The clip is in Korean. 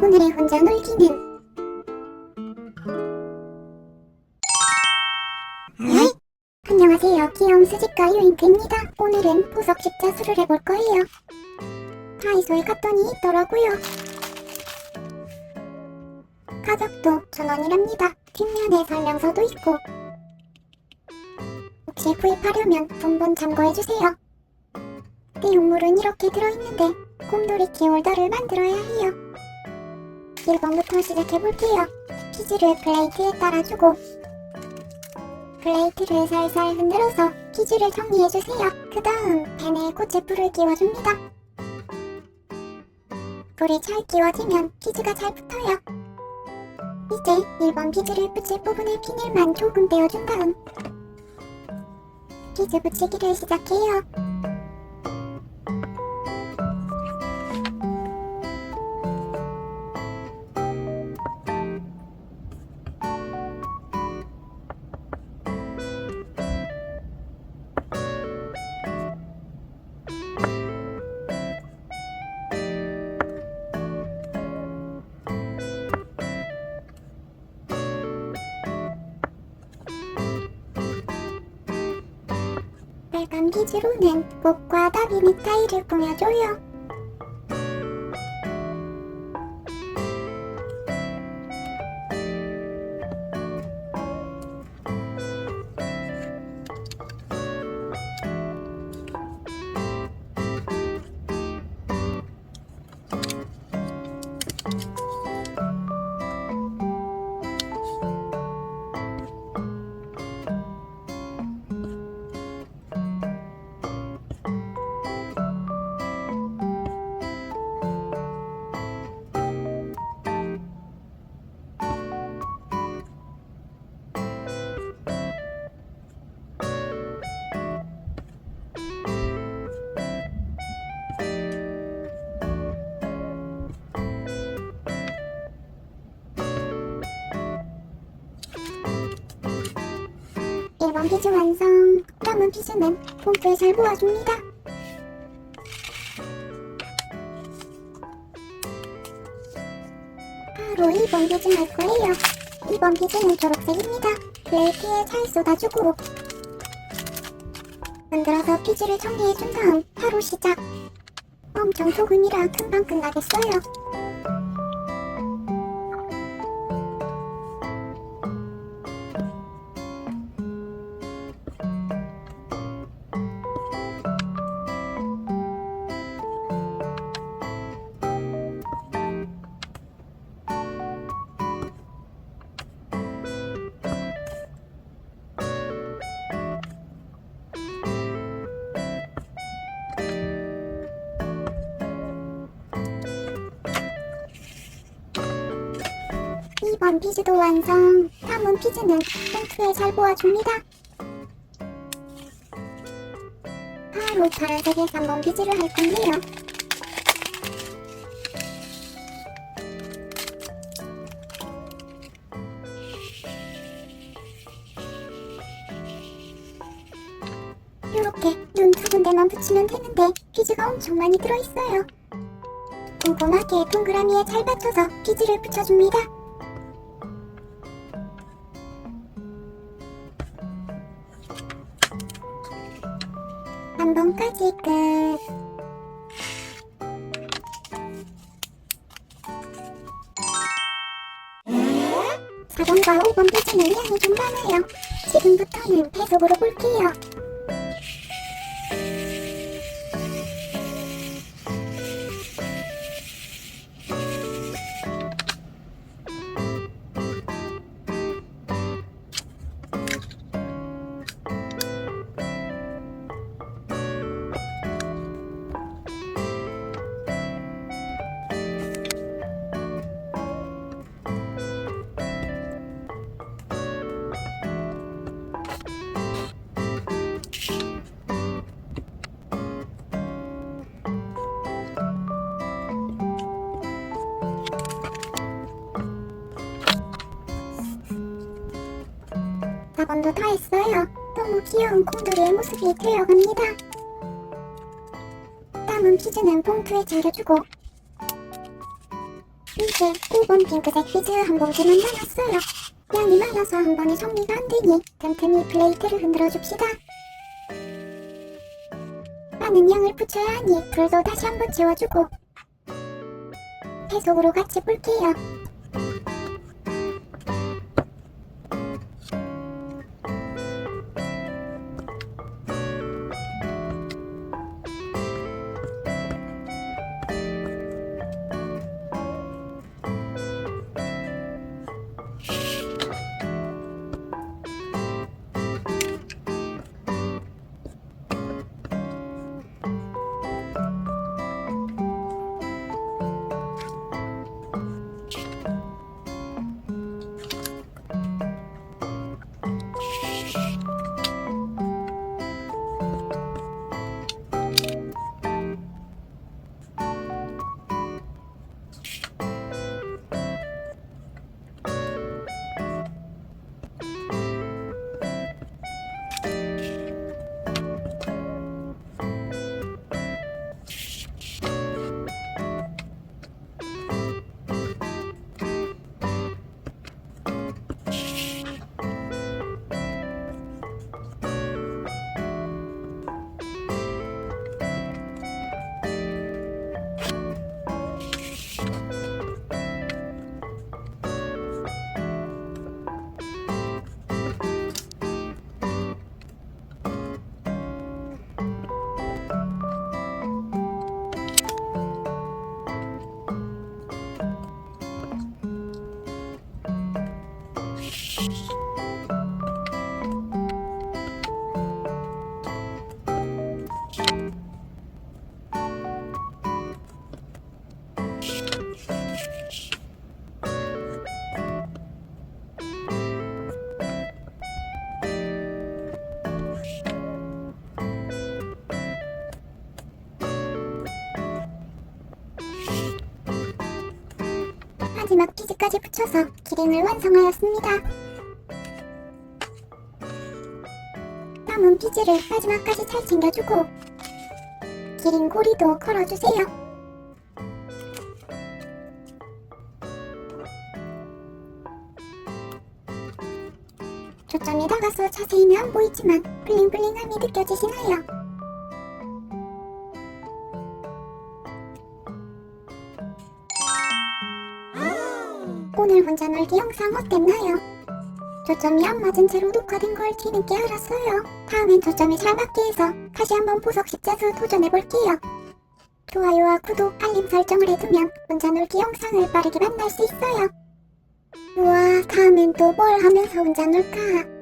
오늘의 혼자 놀기는 에이? 안녕하세요. 귀여운 수집가 유인크입니다. 오늘은 보석 십자수를 해볼 거예요. 다이소에 갔더니 있더라고요. 가격도 천원이랍니다. 뒷면에 설명서도 있고 혹시 구입하려면 본본 참고해주세요. 내용물은 이렇게 들어있는데 곰돌이 키홀더를 만들어야 해요. 1번부터 시작해볼게요. 피지를 플레이트에 따라주고 플레이트를 살살 흔들어서 피지를 정리해주세요. 그 다음 팬에 고체불을 끼워줍니다. 불이 잘 끼워지면 피지가 잘 붙어요. 이제 1번 피지를 붙일 부분에 비닐만 조금 떼어준 다음 피지 붙이기를 시작해요. 빨간 비즈로는 목과 다리 넥타이를 꾸며줘요. 비즈 완성. 남은 비즈는 폼프에 잘 모아줍니다. 바로 2번 비즈 할 거예요. 2번 비즈는 초록색입니다. 플레이트에 잘 쏟아주고 흔들어서 비즈를 정리해준 다음 바로 시작. 엄청 조금이라 금방 끝나겠어요. 이번 비즈도 완성. 남은 비즈는 봉투에 잘 모아줍니다. 바로 파란색의 3번 비즈를 할 건데요. 이렇게 눈 두 군데만 붙이면 되는데 비즈가 엄청 많이 들어있어요. 꼼꼼하게 동그라미에 잘 받쳐서 비즈를 붙여줍니다. 한 번까지 끝. 사번과 5번 표지는 양이 좀 많아요. 지금부터는 배속으로 볼게요. 사 번도 다 했어요. 너무 귀여운 콩돌이의 모습이 되어갑니다. 남은 피즈는 봉투에 챙겨주고 이제 5번 핑크색 비즈 한 봉지만 남았어요. 양이 많아서 한 번에 정리가 안 되니 틈틈이 플레이트를 흔들어 줍시다. 많은 양을 붙여야 하니 불도 다시 한번 채워주고 배속으로 같이 볼게요. 마지막 피지까지 붙여서 기링을 완성하였습니다. 남은 피지를 마지막까지 잘 챙겨주고 기린 고리도 걸어주세요. 초점이 나가서 자세히는 안 보이지만 블링블링함이 느껴지시나요? 오늘 혼자 놀기 영상 어땠나요? 초점이 안 맞은 채로 녹화된 걸 뒤늦게 알았어요. 다음엔 초점이 잘 맞게 해서 다시 한번 보석 십자수 도전해볼게요. 좋아요와 구독, 알림 설정을 해두면 혼자 놀기 영상을 빠르게 만날 수 있어요. 우와, 다음엔 또 뭘 하면서 혼자 놀까?